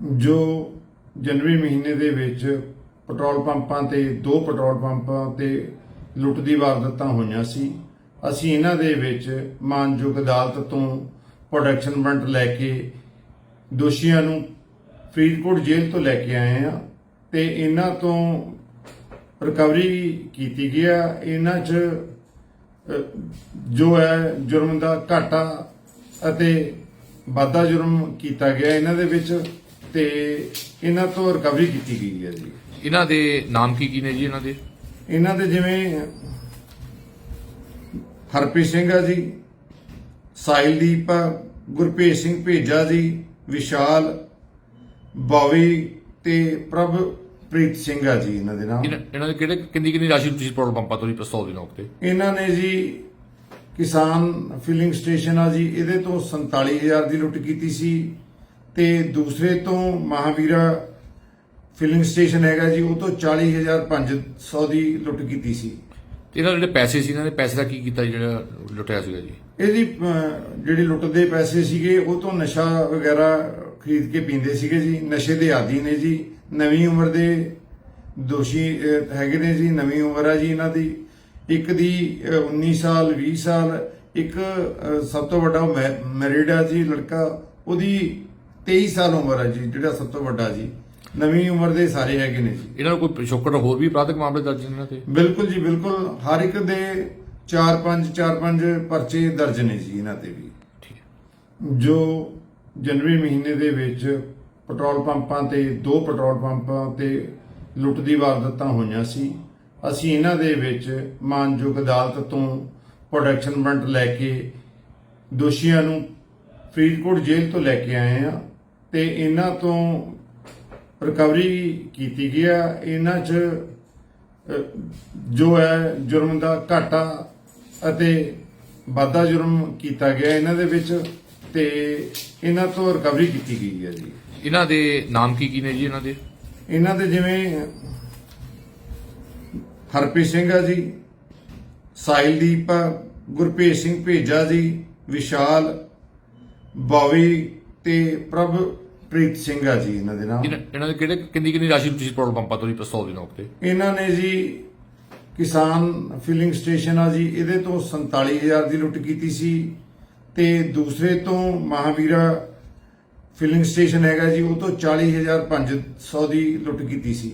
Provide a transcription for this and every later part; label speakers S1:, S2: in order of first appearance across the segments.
S1: ਜੋ ਜਨਵਰੀ ਮਹੀਨੇ ਦੇ ਵਿੱਚ ਪੈਟਰੋਲ ਪੰਪਾਂ ਤੇ ਦੋ ਪੈਟਰੋਲ ਪੰਪਾਂ ਤੇ ਲੁੱਟ ਦੀ ਵਾਰਦਾਤਾਂ ਹੋਈਆਂ ਸੀ, ਅਸੀਂ ਇਹਨਾਂ ਦੇ ਵਿੱਚ ਮਾਨਯੋਗ ਅਦਾਲਤ ਤੋਂ ਪ੍ਰੋਡਕਸ਼ਨ ਵਾਰੰਟ ਲੈ ਕੇ ਦੋਸ਼ੀਆਂ ਨੂੰ ਫਰੀਦਕੋਟ ਜੇਲ੍ਹ ਤੋਂ ਲੈ ਕੇ ਆਏ ਆ ਤੇ ਇਹਨਾਂ ਤੋਂ ਰਿਕਵਰੀ ਕੀਤੀ ਗਿਆ ਇਹਨਾਂ 'ਚ ਜੋ ਹੈ ਜੁਰਮ ਦਾ ਘਾਟਾ ਅਤੇ ਵਾਧਾ ਜੁਰਮ ਕੀਤਾ ਗਿਆ। ਇਹਨਾਂ ਦੇ ਵਿੱਚ ਤੇ ਇਹਨਾਂ ਤੋਂ ਰਿਕਵਰੀ ਕੀਤੀ ਗਈ ਹੈ ਜੀ।
S2: ਇਹਨਾਂ ਦੇ ਨਾਮ ਕੀ ਕੀ ਨੇ ਜੀ ਇਹਨਾਂ ਦੇ?
S1: ਇਹਨਾਂ ਦੇ ਜਿਵੇਂ ਹਰਪ੍ਰੀਤ ਸਿੰਘ ਆ ਜੀ ਸਾਹਿਲਦੀਪ ਆ ਗੁਰਪ੍ਰੀਤ ਸਿੰਘ ਭੇਜਾ ਜੀ ਵਿਸ਼ਾਲ ਬੌਵੀ ਤੇ ਪ੍ਰਭਪ੍ਰੀਤ ਸਿੰਘ ਆ ਜੀ ਇਹਨਾਂ ਦੇ ਨਾਮ।
S2: ਇਹਨਾਂ ਦੇ ਕਿਹੜੇ ਕਿੰਨੀ ਕਿੰਨੀ ਰਾਸ਼ੀ ਤੁਸੀਂ ਪੈਟਰੋਲ ਪੰਪਾਂ ਤੋਂ ਪਿਸਤੌਲ ਦੀ ਨੋਕ ਤੇ?
S1: ਇਹਨਾਂ ਨੇ ਜੀ ਕਿਸਾਨ ਫਿਲਿੰਗ ਸਟੇਸ਼ਨ ਆ ਜੀ ਇਹਦੇ ਤੋਂ 47000 ਦੀ ਲੁੱਟ ਕੀਤੀ ਸੀ। ਤੇ ਦੂਸਰੇ ਤੋਂ ਮਹਾਵੀਰਾ ਫਿਲਿੰਗ ਸਟੇਸ਼ਨ ਹੈਗਾ ਜੀ ਉਹ ਤੋਂ 40500 ਦੀ ਲੁੱਟ ਕੀਤੀ ਸੀ।
S2: ਤੇ ਇਹਨਾਂ ਦੇ ਜਿਹੜੇ ਪੈਸੇ ਸੀ ਇਹਨਾਂ ਦੇ ਪੈਸੇ ਦਾ ਕੀ ਕੀਤਾ ਜੀ ਜਿਹੜਾ ਲੁੱਟਿਆ ਸੀਗਾ ਜੀ?
S1: ਇਹਦੀ ਅਹ, ਜਿਹੜੀ ਲੁੱਟ ਦੇ ਪੈਸੇ ਸੀਗੇ ਉਹ ਤੋਂ ਨਸ਼ਾ ਵਗੈਰਾ ਖਰੀਦ ਕੇ ਪੀਂਦੇ ਸੀਗੇ ਜੀ। ਨਸ਼ੇ ਦੇ ਆਦੀ ਨੇ ਜੀ। ਨਵੀਂ ਉਮਰ ਦੇ ਦੋਸ਼ੀ ਅਹ, ਹੈਗੇ ਨੇ ਜੀ। ਨਵੀਂ ਉਮਰ ਆ ਜੀ ਇਹਨਾਂ ਦੀ। ਇੱਕ ਦੀ ਅਹ, 19 ਸਾਲ 20 ਸਾਲ। ਇੱਕ ਅਹ, ਸਭ ਤੋਂ ਵੱਡਾ ਮੈਰਿਡ ਆ ਜੀ ਲੜਕਾ। ਉਹਦੀ 23 ਸਾਲ ਉਮਰ ਆ ਜੀ ਜਿਹੜਾ ਸਭ ਤੋਂ ਵੱਡਾ ਜੀ। ਨਵੀਂ ਉਮਰ ਦੇ ਸਾਰੇ ਹੈਗੇ ਨੇ ਜੀ।
S2: ਇਹਨਾਂ ਨੂੰ ਕੋਈ ਪਿਛੋਕੜ ਹੋਰ ਵੀ ਅਪਰਾਧਿਕ ਮਾਮਲੇ ਦਰਜ ਨੇ ਇਹਨਾਂ ਤੇ?
S1: ਬਿਲਕੁਲ ਜੀ ਬਿਲਕੁਲ। ਹਰ ਇੱਕ ਦੇ 4-5 4-5 ਪਰਚੇ ਦਰਜ ਨੇ ਜੀ ਇਹਨਾਂ ਤੇ ਵੀ।
S2: ਠੀਕ ਹੈ।
S1: ਜੋ ਜਨਵਰੀ ਮਹੀਨੇ ਦੇ ਵਿੱਚ ਪੈਟਰੋਲ ਪੰਪਾਂ ਤੇ ਦੋ ਪੈਟਰੋਲ ਪੰਪਾਂ ਤੇ ਲੁੱਟ ਦੀ ਵਾਰਦਾਤਾਂ ਹੋਈਆਂ ਸੀ ਅਸੀਂ ਇਹਨਾਂ ਦੇ ਵਿੱਚ ਮਾਨਯੋਗ ਅਦਾਲਤ ਤੋਂ ਪ੍ਰੋਡਕਸ਼ਨ ਵਾਰੰਟ ਲੈ ਕੇ ਦੋਸ਼ੀਆਂ ਨੂੰ ਫਰੀਦਕੋਟ ਜੇਲ੍ਹ ਤੋਂ ਲੈ ਕੇ ਆਏ ਆ ਤੇ ਇਹਨਾਂ ਤੋਂ ਰਿਕਵਰੀ ਕੀਤੀ ਗਿਆ ਇਹਨਾਂ 'ਚ ਜੋ ਹੈ ਜੁਰਮ ਦਾ ਘਾਟਾ ਅਤੇ ਵਾਧਾ ਜੁਰਮ ਕੀਤਾ ਗਿਆ ਇਹਨਾਂ ਦੇ ਵਿੱਚ ਤੇ ਇਹਨਾਂ ਤੋਂ ਰਿਕਵਰੀ ਕੀਤੀ ਗਈ ਹੈ ਜੀ।
S2: ਇਹਨਾਂ ਦੇ ਨਾਮ ਕੀ ਕੀ ਨੇ ਜੀ ਇਹਨਾਂ ਦੇ?
S1: ਇਹਨਾਂ ਦੇ ਜਿਵੇਂ ਹਰਪ੍ਰੀਤ ਸਿੰਘ ਆ ਜੀ ਸਾਹਿਲਦੀਪ ਆ ਗੁਰਪ੍ਰੀਤ ਸਿੰਘ ਭੇਜਾ ਜੀ ਵਿਸ਼ਾਲ ਬੌਵੀ ਤੇ ਪ੍ਰਭਪ੍ਰੀਤ ਸਿੰਘ ਆ ਜੀ ਇਹਨਾਂ ਦੇ ਨਾਮ।
S2: ਇਹਨਾਂ ਇਹਨਾਂ ਦੇ ਕਿਹੜੇ ਕਿੰਨੀ ਕਿੰਨੀ ਰਾਸ਼ੀ ਤੁਸੀਂ ਪੈਟਰੋਲ ਪੰਪਾਂ ਤੋਂ ਜੀ ਪਿਸਤੌਲ ਦੀ ਨੋਕ ਤੇ?
S1: ਇਹਨਾਂ ਨੇ ਜੀ ਕਿਸਾਨ ਫਿਲਿੰਗ ਸਟੇਸ਼ਨ ਆ ਜੀ ਇਹਦੇ ਤੋਂ 47000 ਦੀ ਲੁੱਟ ਕੀਤੀ ਸੀ ਤੇ ਦੂਸਰੇ ਤੋਂ ਮਹਾਵੀਰਾ ਫਿਲਿੰਗ ਸਟੇਸ਼ਨ ਹੈਗਾ ਜੀ ਉਹ ਤੋਂ 40500 ਦੀ ਲੁੱਟ ਕੀਤੀ ਸੀ।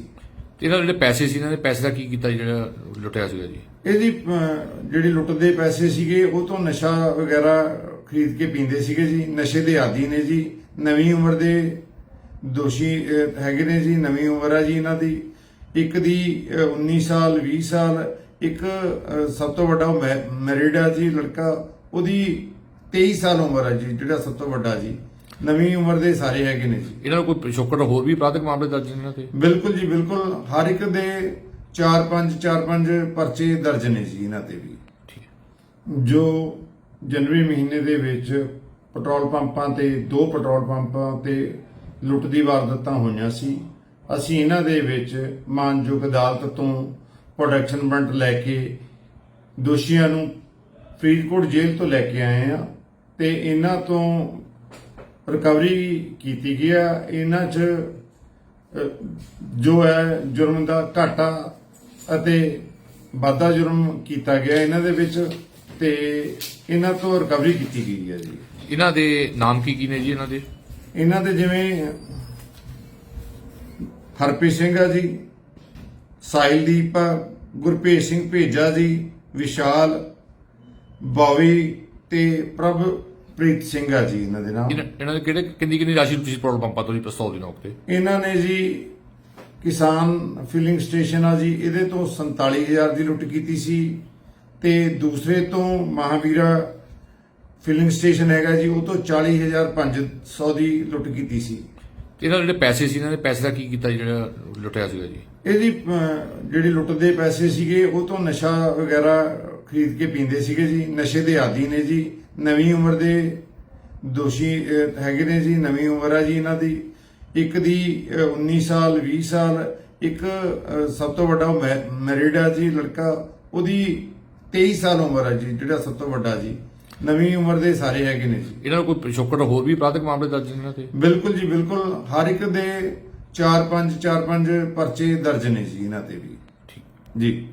S2: ਤੇ ਇਹਨਾਂ ਦੇ ਜਿਹੜੇ ਪੈਸੇ ਸੀ ਇਹਨਾਂ ਦੇ ਪੈਸੇ ਦਾ ਕੀ ਕੀਤਾ ਜੀ ਜਿਹੜਾ ਲੁੱਟਿਆ ਸੀਗਾ ਜੀ?
S1: ਇਹਦੀ ਅਹ, ਜਿਹੜੀ ਲੁੱਟ ਦੇ ਪੈਸੇ ਸੀਗੇ ਉਹ ਤੋਂ ਨਸ਼ਾ ਵਗੈਰਾ ਖਰੀਦ ਕੇ ਪੀਂਦੇ ਸੀਗੇ ਜੀ। ਨਸ਼ੇ ਦੇ ਆਦੀ ਨੇ ਜੀ। ਨਵੀਂ ਉਮਰ ਦੇ ਦੋਸ਼ੀ ਹੈਗੇ ਨੇ ਜੀ। ਨਵੀਂ ਉਮਰ ਆ ਜੀ ਇਹਨਾਂ ਦੀ। ਇੱਕ ਦੀ ਅਹ, 19 ਸਾਲ 20 ਸਾਲ। ਇੱਕ ਸਭ ਤੋਂ ਵੱਡਾ ਮੈਰਿਡ ਆ ਜੀ ਲੜਕਾ। ਉਹਦੀ 23 ਸਾਲ ਉਮਰ ਆ ਜੀ ਜਿਹੜਾ ਸਭ ਤੋਂ ਵੱਡਾ ਜੀ। ਨਵੀਂ ਉਮਰ ਦੇ ਸਾਰੇ ਹੈਗੇ ਨੇ ਜੀ।
S2: ਇਹਨਾਂ ਨੂੰ ਕੋਈ ਪਿਛੋਕੜ ਹੋਰ ਵੀ ਅਪਰਾਧਿਕ ਮਾਮਲੇ ਦਰਜ ਨੇ ਇਹਨਾਂ ਤੇ
S1: ਬਿਲਕੁਲ ਜੀ ਬਿਲਕੁਲ। ਹਰ ਇੱਕ ਦੇ 4-5 4-5 ਪਰਚੇ ਦਰਜ ਨੇ ਜੀ ਇਹਨਾਂ ਤੇ ਵੀ।
S2: ਠੀਕ।
S1: ਜੋ ਜਨਵਰੀ ਮਹੀਨੇ ਦੇ ਵਿੱਚ ਪੈਟਰੋਲ ਪੰਪਾਂ ਤੇ ਦੋ ਪੈਟਰੋਲ ਪੰਪਾਂ ਤੇ ਲੁੱਟ ਦੀ ਵਾਰਦਾਤਾਂ ਹੋਈਆਂ ਸੀ। ਅਸੀਂ ਇਹਨਾਂ ਦੇ ਵਿੱਚ ਮਾਨਯੋਗ ਅਦਾਲਤ ਤੋਂ ਪ੍ਰੋਡਕਸ਼ਨ ਵਾਰੰਟ ਲੈ ਕੇ ਦੋਸ਼ੀਆਂ ਨੂੰ ਫਰੀਦਕੋਟ ਜੇਲ੍ਹ ਤੋਂ ਲੈ ਕੇ ਆਏ ਆ ਤੇ ਇਹਨਾਂ ਤੋਂ ਰਿਕਵਰੀ ਕੀਤੀ ਗਿਆ ਇਹਨਾਂ 'ਚ ਜੋ ਹੈ ਜੁਰਮ ਦਾ ਘਾਟਾ ਅਤੇ ਵਾਧਾ ਜੁਰਮ ਕੀਤਾ ਗਿਆ ਇਹਨਾਂ ਦੇ ਵਿੱਚ ਤੇ ਇਹਨਾਂ ਤੋਂ ਰਿਕਵਰੀ ਕੀਤੀ ਗਈ ਹੈ ਜੀ।
S2: ਇਹਨਾਂ ਦੇ ਨਾਮ ਕੀ ਕੀ ਨੇ ਜੀ ਇਹਨਾਂ ਦੇ?
S1: ਇਹਨਾਂ ਦੇ ਜਿਵੇਂ ਹਰਪ੍ਰੀਤ ਸਿੰਘ ਆ ਜੀ ਸਾਹਿਲਦੀਪ ਗੁਰਪ੍ਰੀਤ ਸਿੰਘ ਭੇਜਾ ਜੀ ਵਿਸ਼ਾਲ ਬੌਵੀ ਤੇ ਪ੍ਰਭਪ੍ਰੀਤ ਸਿੰਘ ਆ ਜੀ ਇਹਨਾਂ ਦੇ ਨਾਮ।
S2: ਇਹਨਾਂ ਇਹਨਾਂ ਦੇ ਕਿਹੜੇ ਕਿੰਨੀ ਕਿੰਨੀ ਰਾਸ਼ੀ ਤੁਸੀਂ ਪੈਟਰੋਲ ਪੰਪਾਂ ਤੋਂ ਜੀ ਪਿਸਤੌਲ ਦੀ ਨੋਕ ਤੇ?
S1: ਇਹਨਾਂ ਨੇ ਜੀ ਕਿਸਾਨ ਫਿਲਿੰਗ ਸਟੇਸ਼ਨ ਆ ਜੀ ਇਹਦੇ ਤੋਂ 47000 ਦੀ ਲੁੱਟ ਕੀਤੀ ਸੀ। ਤੇ ਦੂਸਰੇ ਤੋਂ ਮਹਾਵੀਰਾ ਫਿਲਿੰਗ ਸਟੇਸ਼ਨ ਹੈਗਾ ਜੀ ਉਹ ਤੋਂ 40500 ਦੀ ਲੁੱਟ ਕੀਤੀ ਸੀ।
S2: ਤੇ ਇਹਨਾਂ ਦੇ ਜਿਹੜੇ ਪੈਸੇ ਸੀ ਇਹਨਾਂ ਦੇ ਪੈਸੇ ਦਾ ਕੀ ਕੀਤਾ ਜਿਹੜਾ ਲੁੱਟਿਆ ਸੀਗਾ ਜੀ?
S1: ਇਹਦੀ ਅਹ, ਜਿਹੜੀ ਲੁੱਟ ਦੇ ਪੈਸੇ ਸੀਗੇ ਉਹ ਤੋਂ ਨਸ਼ਾ ਵਗੈਰਾ ਖਰੀਦ ਕੇ ਪੀਂਦੇ ਸੀਗੇ ਜੀ। ਨਸ਼ੇ ਦੇ ਆਦੀ ਨੇ ਜੀ। ਨਵੀਂ ਉਮਰ ਦੇ ਦੋਸ਼ੀ ਅਹ, ਹੈਗੇ ਨੇ ਜੀ। ਨਵੀਂ ਉਮਰ ਆ ਜੀ ਇਹਨਾਂ ਦੀ। ਇੱਕ ਦੀ ਅਹ, 19 ਸਾਲ 20 ਸਾਲ। ਇੱਕ ਅਹ, ਸਭ ਤੋਂ ਵੱਡਾ ਮੈਰਿਡ ਆ ਜੀ ਲੜਕਾ। ਉਹਦੀ 23 ਸਾਲ ਉਮਰ ਆ ਜੀ ਜਿਹੜਾ ਸਭ ਤੋਂ ਵੱਡਾ ਜੀ। ਨਵੀਂ ਉਮਰ ਦੇ ਸਾਰੇ ਹੈਗੇ ਨੇ ਜੀ।
S2: ਇਹਨਾਂ ਨੂੰ ਕੋਈ ਪਿਛੋਕੜ ਹੋਰ ਵੀ ਅਪਰਾਧਿਕ ਮਾਮਲੇ ਦਰਜ ਨੇ ਇਹਨਾਂ ਤੇ?
S1: ਬਿਲਕੁਲ ਜੀ ਬਿਲਕੁਲ। ਹਰ ਇੱਕ ਦੇ 4-5 4-5 ਪਰਚੇ ਦਰਜ ਨੇ ਜੀ ਇਹਨਾਂ ਤੇ ਵੀ।
S2: ਠੀਕ।
S1: ਜੀ।